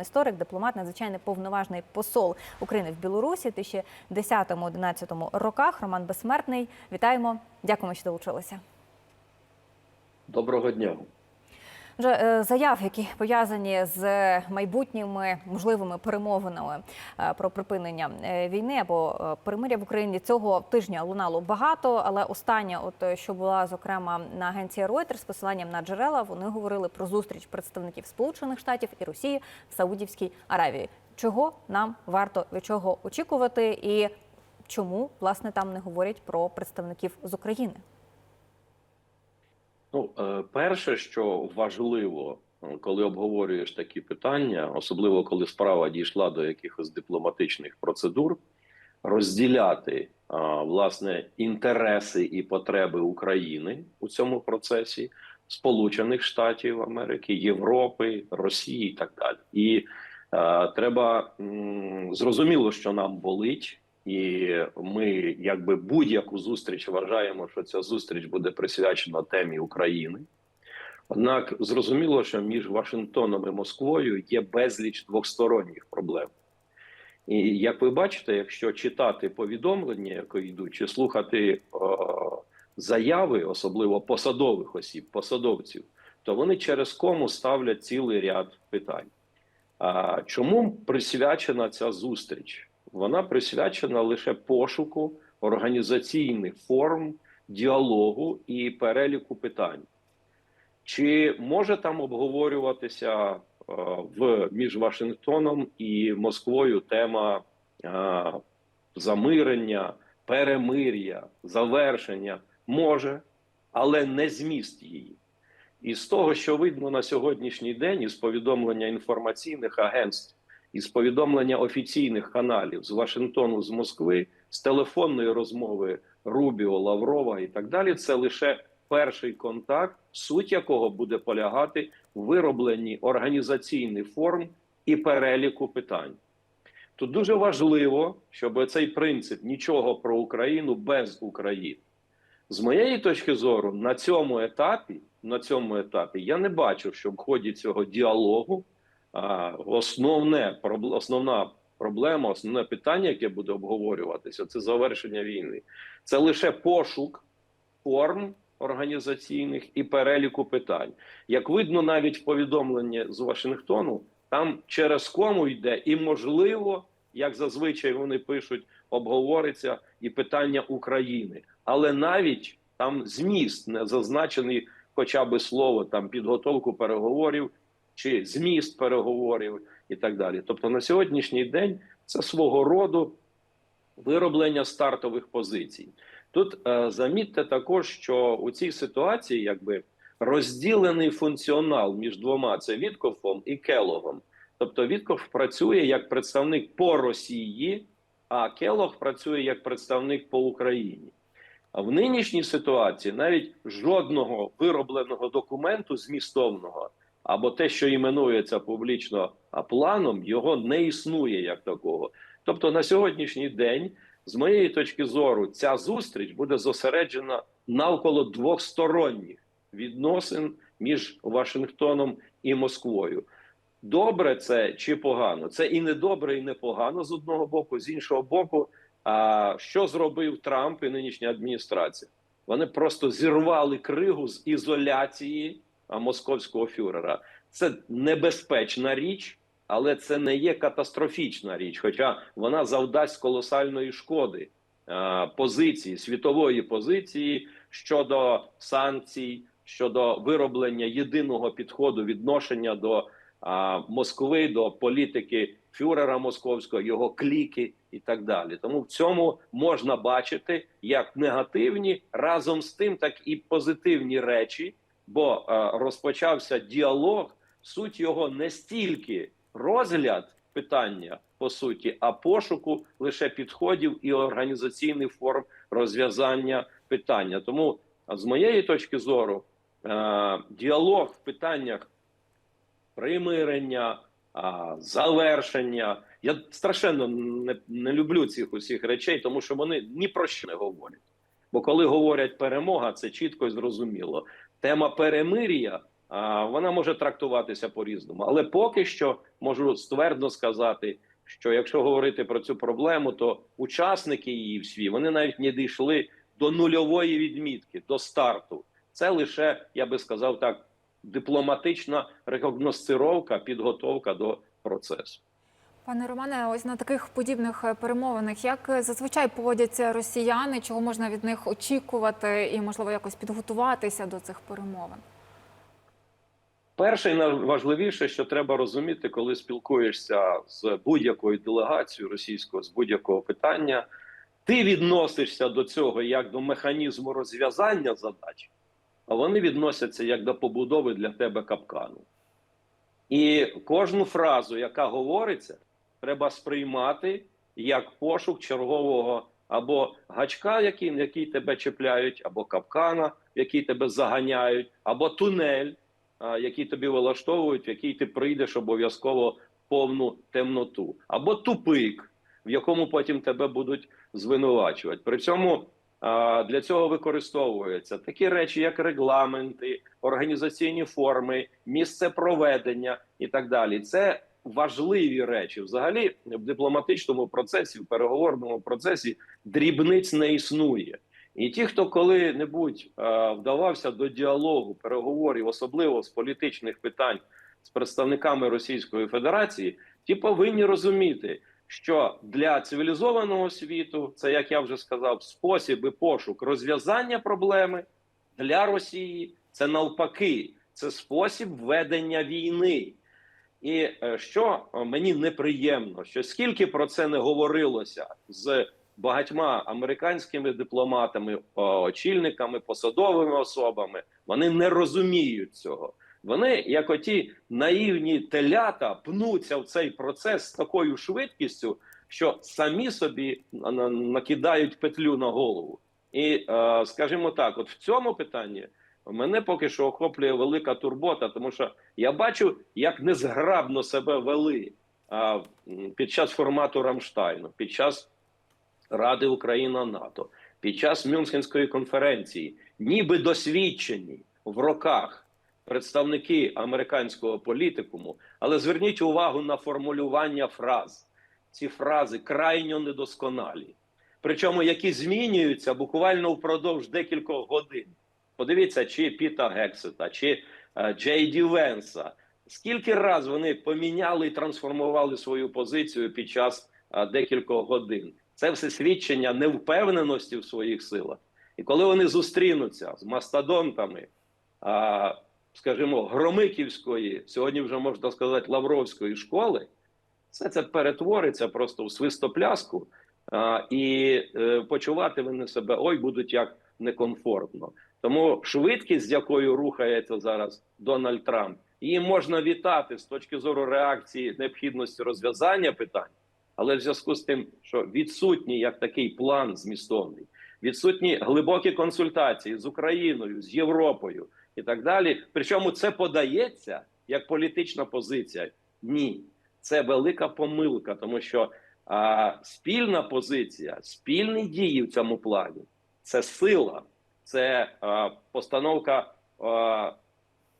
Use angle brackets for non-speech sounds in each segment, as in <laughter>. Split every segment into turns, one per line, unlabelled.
Історик, дипломат, надзвичайний повноважний посол України в Білорусі 2010-2011 роках. Роман Безсмертний. Вітаємо. Дякуємо, що долучилися.
Доброго дня.
Вже е, заяв, які пов'язані з майбутніми можливими перемовинами е, про припинення е, війни або перемиря в Україні цього тижня лунало багато. Але остання, от що була зокрема на агенції Reuters з посиланням на джерела, вони говорили про зустріч представників Сполучених Штатів і Росії в Саудівській Аравії. Чого нам варто від чого очікувати, і чому власне там не говорять про представників з України?
Ну, е, перше, що важливо, е, коли обговорюєш такі питання, особливо коли справа дійшла до якихось дипломатичних процедур, розділяти власне інтереси і потреби України у цьому процесі, Сполучених Штатів Америки, Європи, Росії і так далі. І е, треба м, зрозуміло, що нам болить. І ми, якби будь-яку зустріч, вважаємо, що ця зустріч буде присвячена темі України. Однак зрозуміло, що між Вашингтоном і Москвою є безліч двосторонніх проблем. І як ви бачите, якщо читати повідомлення, які йдуть, чи слухати е, заяви, особливо посадових осіб, посадовців, то вони через кому ставлять цілий ряд питань. А чому присвячена ця зустріч? Вона присвячена лише пошуку організаційних форм діалогу і переліку питань. Чи може там обговорюватися е, в між Вашингтоном і Москвою тема е, замирення, перемир'я, завершення? Може, але не зміст її. І з того, що видно на сьогоднішній день, із повідомлення інформаційних агентств, із повідомлення офіційних каналів з Вашингтону, з Москви, з телефонної розмови Рубіо, Лаврова і так далі, це лише перший контакт, суть якого буде полягати в виробленні організаційних форм і переліку питань. Тут дуже важливо, щоб цей принцип нічого про Україну без України. З моєї точки зору, на цьому етапі, на цьому етапі я не бачу, що в ході цього діалогу основне основна проблема, основне питання, яке буде обговорюватися, це завершення війни. Це лише пошук форм організаційних і переліку питань. Як видно, навіть в повідомленні з Вашингтону, там через кому йде, і можливо, як зазвичай вони пишуть, обговориться і питання України, але навіть там зміст не зазначений, хоча би слово там підготовку переговорів чи зміст переговорів і так далі. Тобто на сьогоднішній день це свого роду вироблення стартових позицій. Тут е, замітьте також, що у цій ситуації якби розділений функціонал між двома це Віткофом і Келогом. Тобто Вітков працює як представник по Росії, а Келог працює як представник по Україні. А в нинішній ситуації навіть жодного виробленого документу змістовного або те, що іменується публічно планом, його не існує як такого. Тобто на сьогоднішній день, з моєї точки зору, ця зустріч буде зосереджена навколо двосторонніх відносин між Вашингтоном і Москвою. Добре це чи погано? Це і не добре, і не погано з одного боку, з іншого боку. А що зробив Трамп і нинішня адміністрація? Вони просто зірвали кригу з ізоляції московського фюрера. Це небезпечна річ, але це не є катастрофічна річ, хоча вона завдасть колосальної шкоди позиції світової позиції щодо санкцій, щодо вироблення єдиного підходу відношення до Москви, до політики фюрера московського, його кліки і так далі. Тому в цьому можна бачити як негативні разом з тим, так і позитивні речі, бо е, розпочався діалог. Суть його не стільки розгляд питання по суті, а пошуку лише підходів і організаційних форм розв'язання питання. Тому з моєї точки зору, е, діалог в питаннях примирення, завершення. Я страшенно не, не люблю цих усіх речей, тому що вони ні про що не говорять. Бо коли говорять перемога, це чітко і зрозуміло. Тема перемир'я вона може трактуватися по-різному. Але поки що можу ствердно сказати, що якщо говорити про цю проблему, то учасники її всі вони навіть не дійшли до нульової відмітки, до старту. Це лише, я би сказав так, дипломатична рекогносцировка, підготовка до процесу.
Пане Романе, ось на таких подібних е, перемовинах, як е, зазвичай поводяться росіяни, чого можна від них очікувати і, можливо, якось підготуватися до цих перемовин?
Перше і найважливіше, що треба розуміти, коли спілкуєшся з будь-якою делегацією російською з будь-якого питання, ти відносишся до цього як до механізму розв'язання задач, а вони відносяться як до побудови для тебе капкану. І кожну фразу, яка говориться, треба сприймати як пошук чергового або гачка, який, який тебе чіпляють, або капкана, який тебе заганяють, або тунель, який тобі влаштовують, в який ти прийдеш обов'язково в повну темноту, або тупик, в якому потім тебе будуть звинувачувати. При цьому для цього використовуються такі речі, як регламенти, організаційні форми, місце проведення і так далі. Це важливі речі. Взагалі, в дипломатичному процесі, в переговорному процесі дрібниць не існує. І ті, хто коли-небудь е, вдавався до діалогу, переговорів, особливо з політичних питань з представниками Російської Федерації, ті повинні розуміти, що для цивілізованого світу це, як я вже сказав, спосіб і пошук розв'язання проблеми для Росії це навпаки, це спосіб ведення війни. І е, що е, мені неприємно, що скільки про це не говорилося з багатьма американськими дипломатами, о, очільниками, посадовими особами, вони не розуміють цього. Вони, як оті наївні телята, пнуться в цей процес з такою швидкістю, що самі собі на- на- накидають петлю на голову. І е, скажімо так, от в цьому питанні мене поки що охоплює велика турбота, тому що я бачу, як незграбно себе вели а, під час формату Рамштайну, під час Ради Україна НАТО, під час Мюнхенської конференції, ніби досвідчені в роках представники американського політикуму, але зверніть увагу на формулювання фраз. Ці фрази крайньо недосконалі, причому які змінюються буквально впродовж декількох годин. Подивіться, чи Піта Гексета, чи е, Джей Ді Венса. Скільки раз вони поміняли і трансформували свою позицію під час е, декількох годин? Це все свідчення невпевненості в своїх силах. І коли вони зустрінуться з мастодонтами, а, скажімо, Громиківської, сьогодні вже можна сказати, Лавровської школи, все це перетвориться просто в свистопляску, і е, почувати вони себе ой будуть як некомфортно. Тому швидкість, з якою рухається зараз Дональд Трамп, її можна вітати з точки зору реакції необхідності розв'язання питань, але в зв'язку з тим, що відсутній як такий план змістовний, відсутні глибокі консультації з Україною, з Європою і так далі. Причому це подається як політична позиція. Ні, це велика помилка, тому що а, спільна позиція, спільні дії в цьому плані це сила, це а, постановка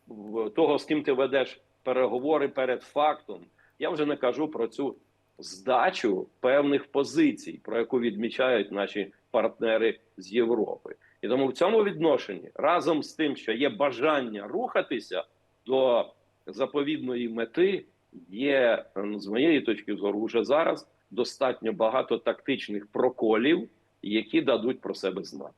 в- того, з ким ти ведеш переговори перед фактом. Я вже не кажу про цю здачу певних позицій, про яку відмічають наші партнери з Європи. І тому в цьому відношенні разом з тим, що є бажання рухатися до заповідної мети, є з моєї точки зору вже зараз достатньо багато тактичних проколів, які дадуть про себе знати.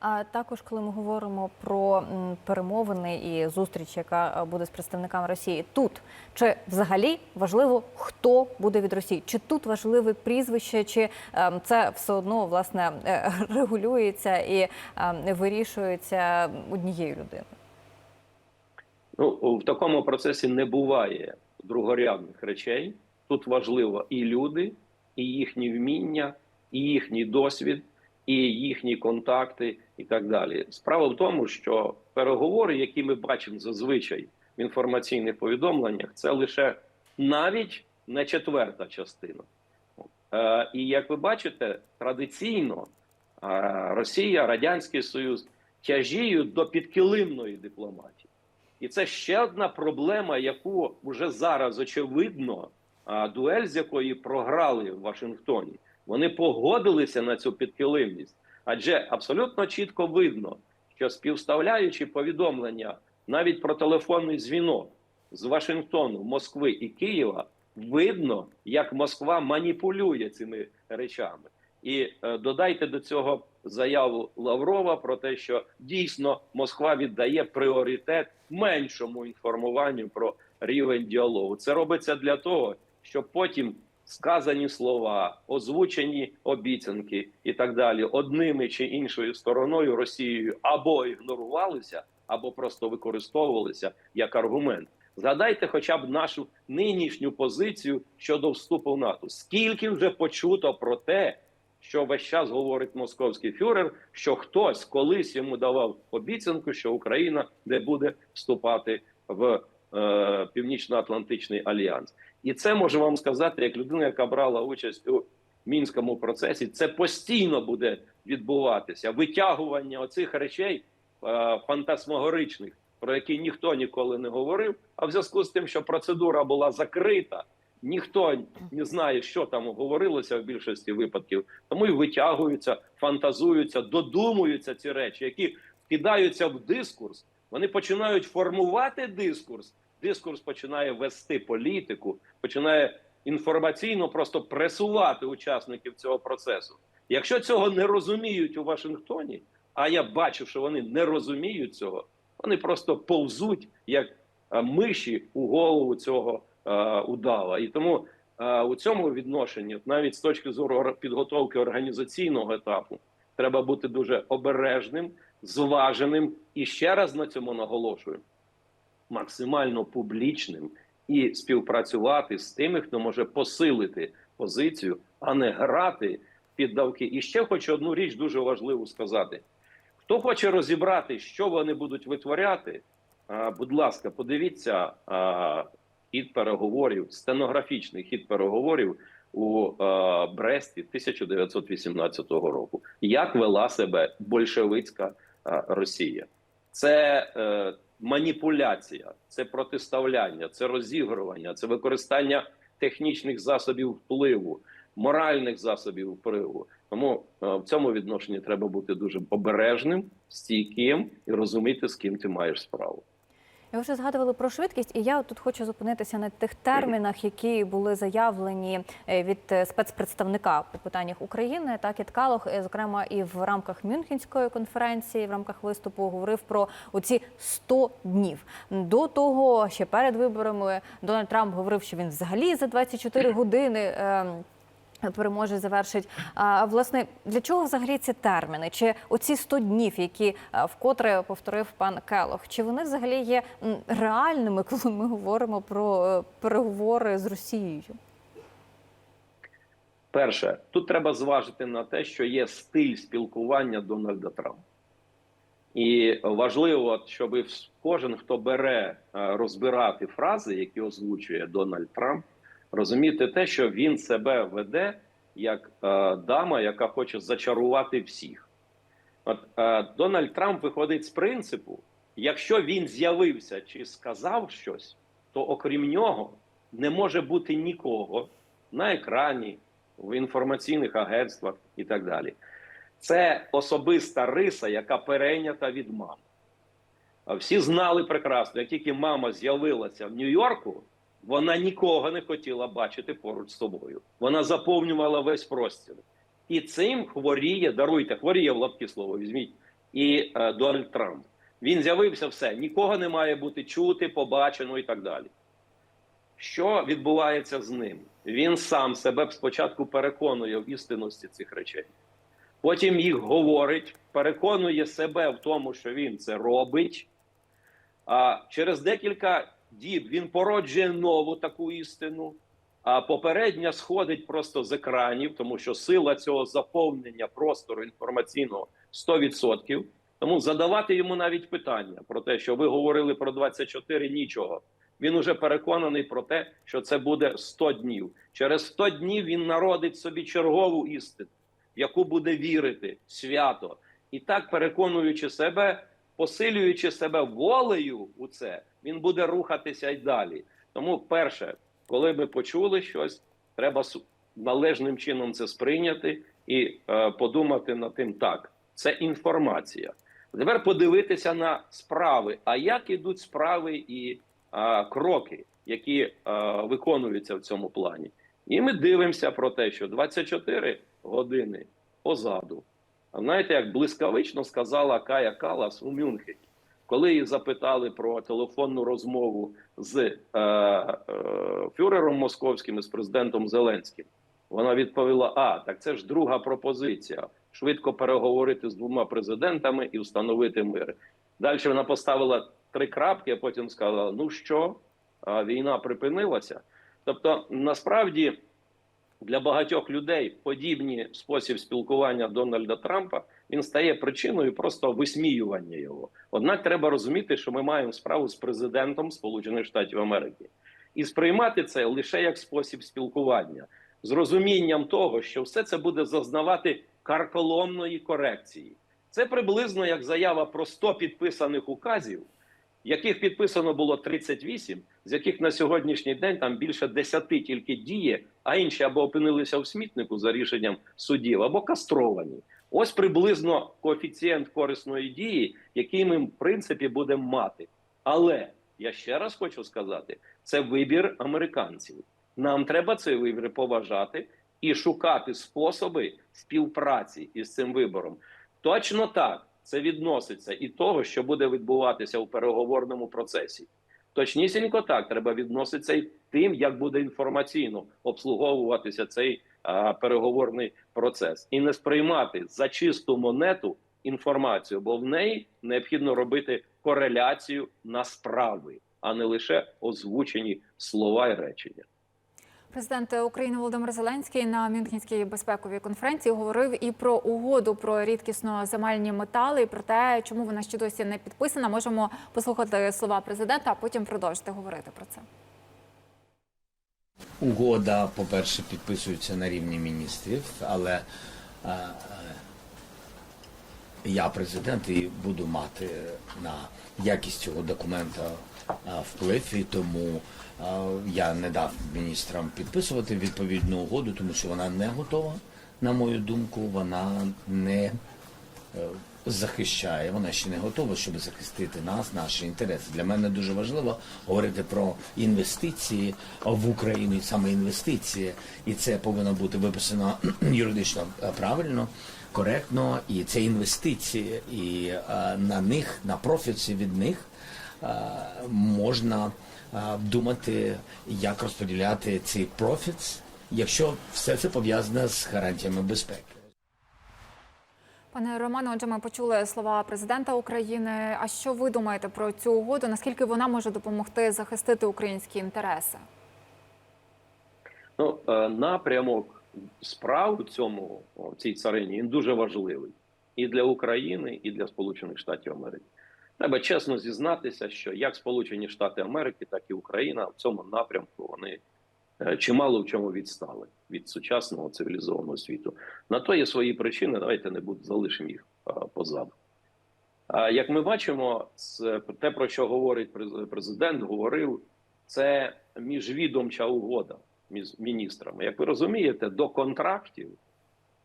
А також, коли ми говоримо про перемовини і зустріч, яка е, буде з представниками Росії, тут чи взагалі важливо, хто буде від Росії? Чи тут важливе прізвище, чи ем, це все одно власне е, <laughs> регулюється і ем, вирішується однією людиною?
Ну в такому процесі не буває другорядних речей. Тут важливо і люди, і їхні вміння, і їхній досвід, і їхні контакти, і так далі. Справа в тому, що переговори, які ми бачимо зазвичай в інформаційних повідомленнях, це лише навіть не четверта частина. Е, і як ви бачите, традиційно е, Росія, Радянський Союз тяжіють до підкилимної дипломатії. І це ще одна проблема, яку вже зараз очевидно, а, дуель з якої програли в Вашингтоні. Вони погодилися на цю підкилимність, адже абсолютно чітко видно, що співставляючи повідомлення навіть про телефонний дзвінок з Вашингтону, Москви і Києва, видно, як Москва маніпулює цими речами. І е, додайте до цього заяву Лаврова про те, що дійсно Москва віддає пріоритет меншому інформуванню про рівень діалогу. Це робиться для того, щоб потім сказані слова, озвучені обіцянки і так далі, одними чи іншою стороною Росією або ігнорувалися, або просто використовувалися як аргумент. Згадайте, хоча б нашу нинішню позицію щодо вступу в НАТО. Скільки вже почуто про те, що весь час говорить московський фюрер, що хтось колись йому давав обіцянку, що Україна не буде вступати в е, Північно-Атлантичний альянс, і це можу вам сказати, як людина, яка брала участь у мінському процесі, це постійно буде відбуватися. Витягування оцих речей е, фантасмагоричних, про які ніхто ніколи не говорив. А в зв'язку з тим, що процедура була закрита, ніхто не знає, що там говорилося в більшості випадків, тому і витягуються, фантазуються, додумуються ці речі, які вкидаються в дискурс. Вони починають формувати дискурс. Дискурс починає вести політику, починає інформаційно просто пресувати учасників цього процесу. Якщо цього не розуміють у Вашингтоні, а я бачу, що вони не розуміють цього, вони просто повзуть як е, миші у голову цього е, удава. І тому е, у цьому відношенні, навіть з точки зору підготовки організаційного етапу, треба бути дуже обережним, зваженим і ще раз на цьому наголошую максимально публічним і співпрацювати з тими, хто може посилити позицію, а не грати в піддавки. І ще хочу одну річ дуже важливу сказати: хто хоче розібрати, що вони будуть витворяти, будь ласка, подивіться хід переговорів, стенографічний хід переговорів. У Бресті 1918 року як вела себе большевицька Росія, це е, маніпуляція, це протиставляння, це розігрування, це використання технічних засобів впливу, моральних засобів впливу. Тому е, в цьому відношенні треба бути дуже обережним, стійким і розуміти, з ким ти маєш справу.
Ви вже згадували про швидкість, і я тут хочу зупинитися на тих термінах, які були заявлені е, від е, спецпредставника по питаннях України. Так і Ткалох, е, зокрема, і в рамках Мюнхенської конференції, в рамках виступу говорив про оці 100 днів. До того ще перед виборами Дональд Трамп говорив, що він взагалі за 24 години. Ем, Переможе завершить. А власне для чого взагалі ці терміни? Чи оці 100 днів, які вкотре повторив пан Келох, чи вони взагалі є реальними, коли ми говоримо про е, переговори з Росією?
Перше, тут треба зважити на те, що є стиль спілкування Дональда Трампа. І важливо, щоб кожен, хто бере е, розбирати фрази, які озвучує Дональд Трамп, розуміти те, що він себе веде як е, дама, яка хоче зачарувати всіх. От е, Дональд Трамп виходить з принципу: якщо він з'явився чи сказав щось, то окрім нього не може бути нікого на екрані, в інформаційних агентствах і так далі. Це особиста риса, яка перейнята від мами. Всі знали прекрасно, як тільки мама з'явилася в Нью-Йорку, вона нікого не хотіла бачити поруч з собою. Вона заповнювала весь простір. І цим хворіє, даруйте, хворіє в лапки слово, візьміть, і е, Дональд Трамп. Він з'явився все, нікого не має бути чути, побачено і так далі. Що відбувається з ним? Він сам себе спочатку переконує в істинності цих речей. Потім їх говорить, переконує себе в тому, що він це робить. А через декілька діб він породжує нову таку істину. А попередня сходить просто з екранів, тому що сила цього заповнення простору інформаційного 100%. Тому задавати йому навіть питання про те, що ви говорили про 24, нічого. Він уже переконаний про те, що це буде 100 днів. Через 100 днів він народить собі чергову істину, в яку буде вірити свято. І так, переконуючи себе, посилюючи себе волею у це, він буде рухатися й далі. Тому, перше, коли ми почули щось, треба належним чином це сприйняти і е, подумати над тим, так, це інформація. Тепер подивитися на справи. А як ідуть справи і е, кроки, які е, виконуються в цьому плані? І ми дивимося про те, що 24 години позаду. Знаєте, як блискавично сказала Кая Калас у Мюнхені, коли її запитали про телефонну розмову з е, е, фюрером московським і з президентом Зеленським, вона відповіла: А, так це ж друга пропозиція. Швидко переговорити з двома президентами і встановити мир. Далі вона поставила три крапки, а потім сказала: ну що, війна припинилася. Тобто, насправді для багатьох людей подібний спосіб спілкування Дональда Трампа він стає причиною просто висміювання його. Однак треба розуміти, що ми маємо справу з президентом Сполучених Штатів Америки і сприймати це лише як спосіб спілкування, з розумінням того, що все це буде зазнавати карколомної корекції. Це приблизно як заява про 100 підписаних указів, яких підписано було 38, з яких на сьогоднішній день там більше 10 тільки діє, а інші або опинилися в смітнику за рішенням судів, або кастровані. Ось приблизно коефіцієнт корисної дії, який ми в принципі будемо мати. Але я ще раз хочу сказати: це вибір американців. Нам треба цей вибір поважати і шукати способи співпраці із цим вибором. Точно так це відноситься і того, що буде відбуватися у переговорному процесі. Точнісінько так треба відноситися і тим, як буде інформаційно обслуговуватися цей переговорний процес, і не сприймати за чисту монету інформацію, бо в неї необхідно робити кореляцію на справи, а не лише озвучені слова і речення.
Президент України Володимир Зеленський на Мюнхенській безпековій конференції говорив і про угоду про рідкісно земельні метали, і про те, чому вона ще досі не підписана. Можемо послухати слова президента, а потім продовжити говорити про це.
Угода, по-перше, підписується на рівні міністрів, але е, е, я президент і буду мати на якість цього документа е, вплив, і тому я не дав міністрам підписувати відповідну угоду, тому що вона не готова, на мою думку, вона не захищає, вона ще не готова, щоб захистити нас, наші інтереси. Для мене дуже важливо говорити про інвестиції в Україну, і саме інвестиції, і це повинно бути виписано <clears throat> юридично е, правильно, коректно. І це інвестиції, і е, на них, на профіці від них е, можна е, думати, як розподіляти цей профіт, якщо все це пов'язане з гарантіями безпеки.
Пане Романе, отже, ми почули слова президента України. А що ви думаєте про цю угоду? Наскільки вона може допомогти захистити українські інтереси?
Ну, е, напрямок справ у цьому в цій царині він дуже важливий і для України, і для Сполучених Штатів Америки. Треба чесно зізнатися, що як Сполучені Штати Америки, так і Україна в цьому напрямку вони чимало в чому відстали від сучасного цивілізованого світу. На то є свої причини. Давайте не будемо залишимо їх е, позаду. А як ми бачимо, те, про що говорить президент, говорив, це міжвідомча угода між міністрами. Як ви розумієте, до контрактів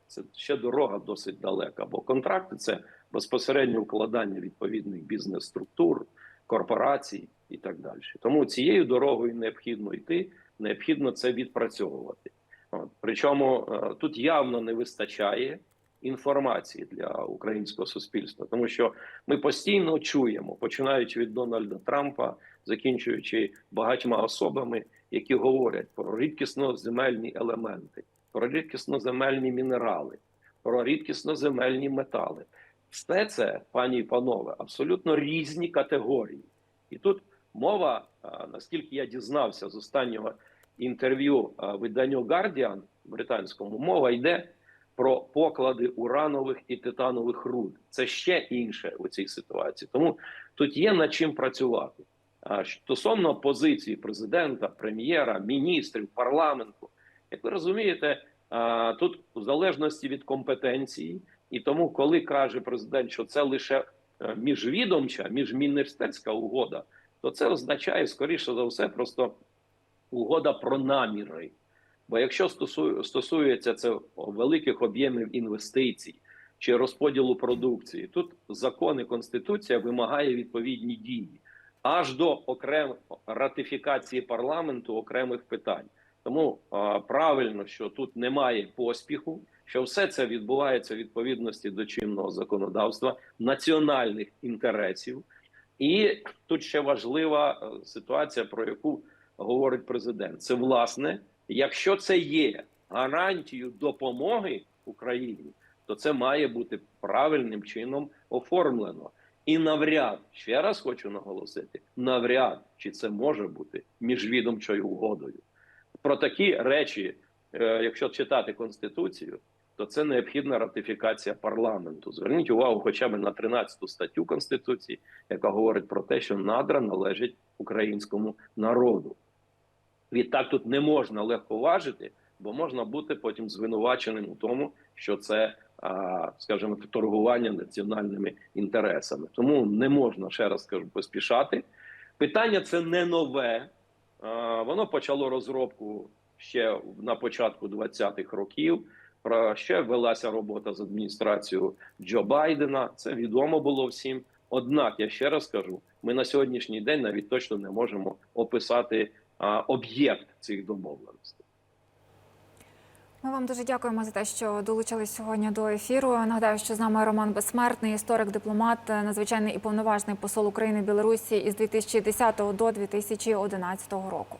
це ще дорога досить далека, бо контракти це безпосередньо вкладання відповідних бізнес-структур, корпорацій і так далі. Тому цією дорогою необхідно йти, необхідно це відпрацьовувати. От. Причому е, тут явно не вистачає інформації для українського суспільства, тому що ми постійно чуємо, починаючи від Дональда Трампа, закінчуючи багатьма особами, які говорять про рідкісно-земельні елементи, про рідкісно-земельні мінерали, про рідкісно-земельні метали. Все це, пані і панове, абсолютно різні категорії. І тут мова, наскільки я дізнався з останнього інтерв'ю виданню Guardian британському, мова йде про поклади уранових і титанових руд. Це ще інше у цій ситуації. Тому тут є над чим працювати. Стосовно позиції президента, прем'єра, міністрів, парламенту, як ви розумієте, тут в залежності від компетенції, і тому, коли каже президент, що це лише е, міжвідомча, міжміністерська угода, то це означає, скоріше за все, просто угода про наміри. Бо якщо стосує, стосується це великих об'ємів інвестицій чи розподілу продукції, тут закон і конституція вимагає відповідні дії аж до окрем ратифікації парламенту окремих питань. Тому а, правильно, що тут немає поспіху, що все це відбувається в відповідності до чинного законодавства, національних інтересів. І тут ще важлива е, ситуація, про яку говорить президент. Це власне, якщо це є гарантією допомоги Україні, то це має бути правильним чином оформлено. І навряд, ще раз хочу наголосити, навряд чи це може бути міжвідомчою угодою. Про такі речі, е, якщо читати конституцію, то це необхідна ратифікація парламенту. Зверніть увагу, хоча б на 13 статтю конституції, яка говорить про те, що надра належить українському народу. Відтак тут не можна легковажити, бо можна бути потім звинуваченим у тому, що це, скажімо, торгування національними інтересами. Тому не можна ще раз скажу поспішати. Питання це не нове. Воно почало розробку ще на початку 20-х років. Ще велася робота з адміністрацією Джо Байдена. Це відомо було всім. Однак я ще раз кажу: ми на сьогоднішній день навіть точно не можемо описати об'єкт цих домовленостей.
Ми вам дуже дякуємо за те, що долучились сьогодні до ефіру. Нагадаю, що з нами Роман Безсмертний, історик, дипломат, надзвичайний і повноважний посол України Білорусі із 2010 до 2011 року.